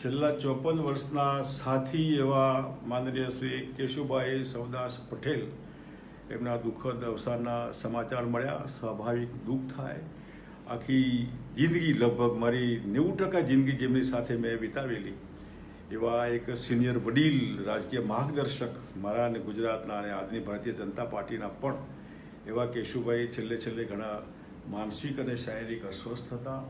છેલ્લા ચોપન વર્ષના સાથી એવા માનનીય શ્રી કેશુભાઈ સવદાસ પટેલ એમના દુઃખદ અવસાનના સમાચાર મળ્યા. સ્વાભાવિક દુઃખ થાય. આખી જિંદગી લગભગ મારી નેવું ટકા જિંદગી જેમની સાથે મેં વિતાવેલી એવા એક સિનિયર વડીલ, રાજકીય માર્ગદર્શક મારા અને ગુજરાતના અને આજની ભારતીય જનતા પાર્ટીના પણ એવા કેશુભાઈ છેલ્લે છેલ્લે ઘણા માનસિક અને શારીરિક અસ્વસ્થ હતા.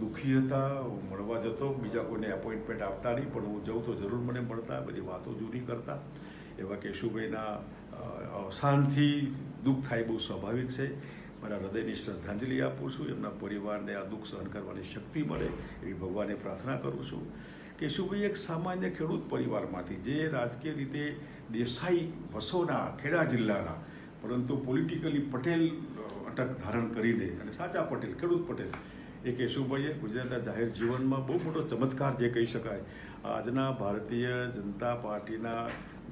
દુઃખી હતા, હું મળવા જતો, બીજા કોઈને એપોઇન્ટમેન્ટ આપતા નહીં, પણ હું જઉં તો જરૂર મને મળતા, બધી વાતો જૂની કરતા. એવા કેશુભાઈના અવસાનથી દુઃખ થાય બહુ સ્વાભાવિક છે. મારા હૃદયની શ્રદ્ધાંજલિ આપું છું, એમના પરિવારને આ દુઃખ સહન કરવાની શક્તિ મળે એવી ભગવાને પ્રાર્થના કરું છું. કેશુભાઈ એક સામાન્ય ખેડૂત પરિવારમાંથી, જે રાજકીય રીતે દેસાઈ વસોના, ખેડા જિલ્લાના, પરંતુ પોલિટિકલી પટેલ અટક ધારણ કરીને, અને સાચા પટેલ, ખેડૂત પટેલ એ કેશુભાઈએ ગુજરાતના જાહેર જીવનમાં બહુ મોટો ચમત્કાર જે કહી શકાય, આજના ભારતીય જનતા પાર્ટીના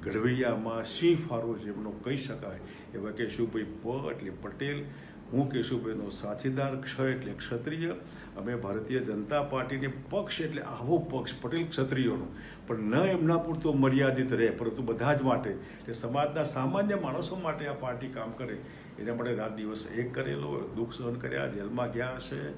ઘડવૈયામાં સિંહ ફારો જેમનો કહી શકાય, એવા કેશુભાઈ પ એટલે પટેલ, હું કેશુભાઈનો સાથીદાર, ક્ષ એટલે ક્ષત્રિય અમે ભારતીય જનતા પાર્ટીને પક્ષ એટલે આવો પક્ષ, પટેલ ક્ષત્રિયોનો. પણ ન એમના પૂરતો મર્યાદિત રહે, પરંતુ બધા જ માટે, એટલે સમાજના સામાન્ય માણસો માટે આ પાર્ટી કામ કરે. એના માટે રાત દિવસ એક કરેલો, દુઃખ સહન કર્યા, જેલમાં ગયા હશે.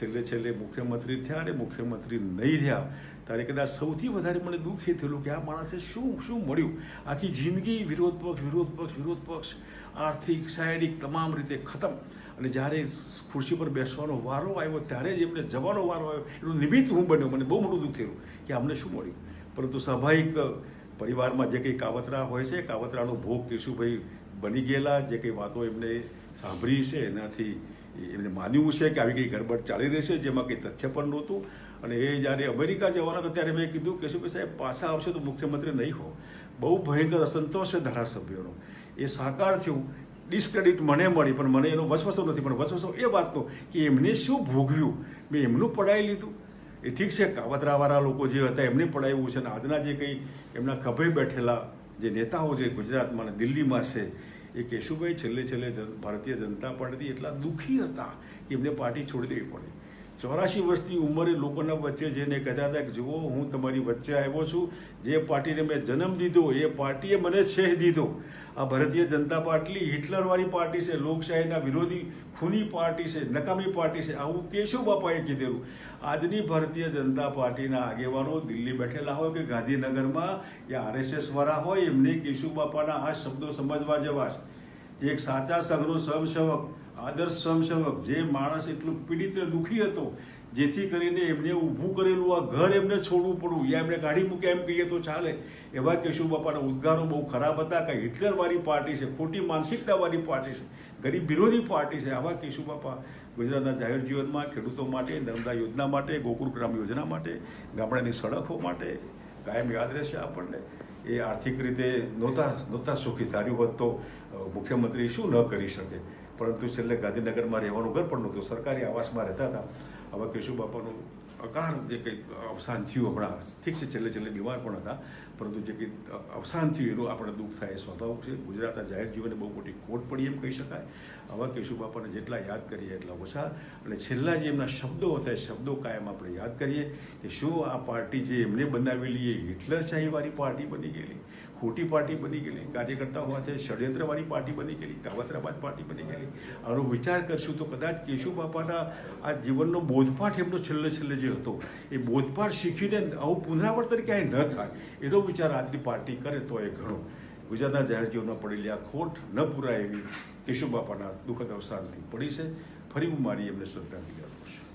છેલ્લે છેલ્લે મુખ્યમંત્રી થયા અને મુખ્યમંત્રી નહીં રહ્યા. ત્યારે કદાચ સૌથી વધારે મને દુઃખ એ થયેલું કે આ માણસે શું શું મળ્યું? આખી જિંદગી વિરોધ પક્ષ વિરોધ પક્ષ વિરોધ પક્ષ, આર્થિક, શારીરિક, તમામ રીતે ખતમ. અને જ્યારે ખુરશી પર બેસવાનો વારો આવ્યો, ત્યારે એમને જવાનો વારો આવ્યો, એનું નિમિત્ત હું બન્યો, મને બહુ મોટું દુઃખ થયું કે અમને શું મળ્યું? પરંતુ સ્વાભાવિક પરિવારમાં જે કંઈ કાવતરા હોય છે, કાવતરાનો ભોગ કેશુભાઈ બની ગયેલા, જે કંઈ વાતો એમને સાંભળી છે, એનાથી એમને માન્યું છે કે આવી કંઈ ગરબડ ચાલી રહી છે, જેમાં કંઈ તથ્ય પણ નહોતું. અને એ જ્યારે અમેરિકા જવાના હતા, ત્યારે મેં કીધું, કેશુભાઈ સાહેબ, પાછા આવશે તો મુખ્યમંત્રી નહીં હો. બહુ ભયંકર અસંતોષ છે ધારાસભ્યોનો. એ સાકાર થયું. ડિસ્ક્રેડિટ મને મળી, પણ મને એનો વસવસો નથી. પણ વસવસો એ વાત તો કે એમને શું ભોગવ્યું? મેં એમનું પડાવી લીધું. એ ઠીક છે, કાવતરાવાળા લોકો જે હતા એમને પડાવ્યું છે અને આજના જે કંઈ એમના ખભે બેઠેલા જે નેતાઓ જે ગુજરાતમાં અને દિલ્હીમાં છે, એ કેશુભાઈ છેલ્લે છેલ્લે ભારતીય જનતા પાર્ટીથી એટલા દુઃખી હતા કે એમને પાર્ટી છોડી દેવી પડી. ચોરાશી વર્ષની ઉંમરે લોકોના વચ્ચે જઈને કહેતા હતા કે, જુઓ, હું તમારી વચ્ચે આવ્યો છું. જે પાર્ટીને મેં જન્મ દીધો, એ પાર્ટીએ મને છેહ દીધો. આ ભારતીય જનતા પાર્ટી હિટલરવાળી પાર્ટી છે, લોકશાહીના વિરોધી ખૂની પાર્ટી છે, નકામી પાર્ટી છે. આવું કેશવ બાપાએ કીધેલું. આજની ભારતીય જનતા પાર્ટીના આગેવાનો દિલ્હી બેઠેલા હોય કે ગાંધીનગરમાં એ આરએસએસ વાળા હોય, એમને કેશુ બાપાના આ શબ્દો સમજવા જેવા છે. એક સાચા સંઘનો સ્વયંસેવક આદર્શ સ્વયંસેવક જે માણસ એટલું પીડિત અને દુઃખી હતો, જેથી કરીને એમને ઊભું કરેલું આ ઘર એમને છોડવું પડવું યા એમને કાઢી મૂક્યા એમ કહીએ તો ચાલે. એવા કેશુ બાપાના ઉદ્ગારો બહુ ખરાબ હતા કે હિટલરવાળી પાર્ટી છે, ખોટી માનસિકતાવાળી પાર્ટી છે, ગરીબ વિરોધી પાર્ટી છે. આવા કેશુ બાપા ગુજરાતના જાહેર જીવનમાં ખેડૂતો માટે, નર્મદા યોજના માટે, ગોકુળ ગ્રામ યોજના માટે, ગામડાની સડકો માટે કાયમ યાદ રહેશે આપણને. એ આર્થિક રીતે નહોતા નહોતા સુખી. ધાર્યું હોત તો મુખ્યમંત્રી શું ન કરી શકે? પરંતુ છેલ્લે ગાંધીનગરમાં રહેવાનું ઘર પણ નહોતું. સરકારી આવાસમાં રહેતા હતા. હવે કેશુ બાપાનું અકાર જે કંઈક અવસાન થયું હમણાં, ઠીક છે, છેલ્લે છેલ્લે બીમાર પણ હતા. પરંતુ જે કંઈક અવસાન થયું એનું આપણે દુઃખ થાય એ સ્વાભાવિક છે. ગુજરાતના જાહેર જીવનને બહુ મોટી ખોટ પડી એમ કહી શકાય. આવા કેશુ બાપાને જેટલા યાદ કરીએ એટલા ઓછા. અને છેલ્લા જે એમના શબ્દો હતા, એ શબ્દો કાયમ આપણે યાદ કરીએ કે શું આ પાર્ટી જે એમને બનાવેલી એ હિટલર શાહીવાળી પાર્ટી બની ગયેલી? ખોટી પાર્ટી બની ગયેલી, કાર્યકર્તા હોવાથી ષડયંત્રવાળી પાર્ટી બની ગયેલી, કાવતરાબાદ પાર્ટી બની ગયેલી. આનો વિચાર કરશું તો કદાચ કેશુ બાપાના આ જીવનનો બોધપાઠ એમનો છેલ્લે છેલ્લે જે હતો, એ બોધપાઠ શીખીને આવું પુનરાવર્તન ક્યાંય ન થાય, એનો વિચાર આજની પાર્ટી કરે તો એ ઘણો. ગુજરાતના જાહેર જીવનમાં પડેલી આ ખોટ ન પૂરાય એવી કેશુ બાપાના દુઃખદ અવસાનથી પડી છે. ફરી હું મારી એમને શ્રદ્ધાંજલિ આપું છું.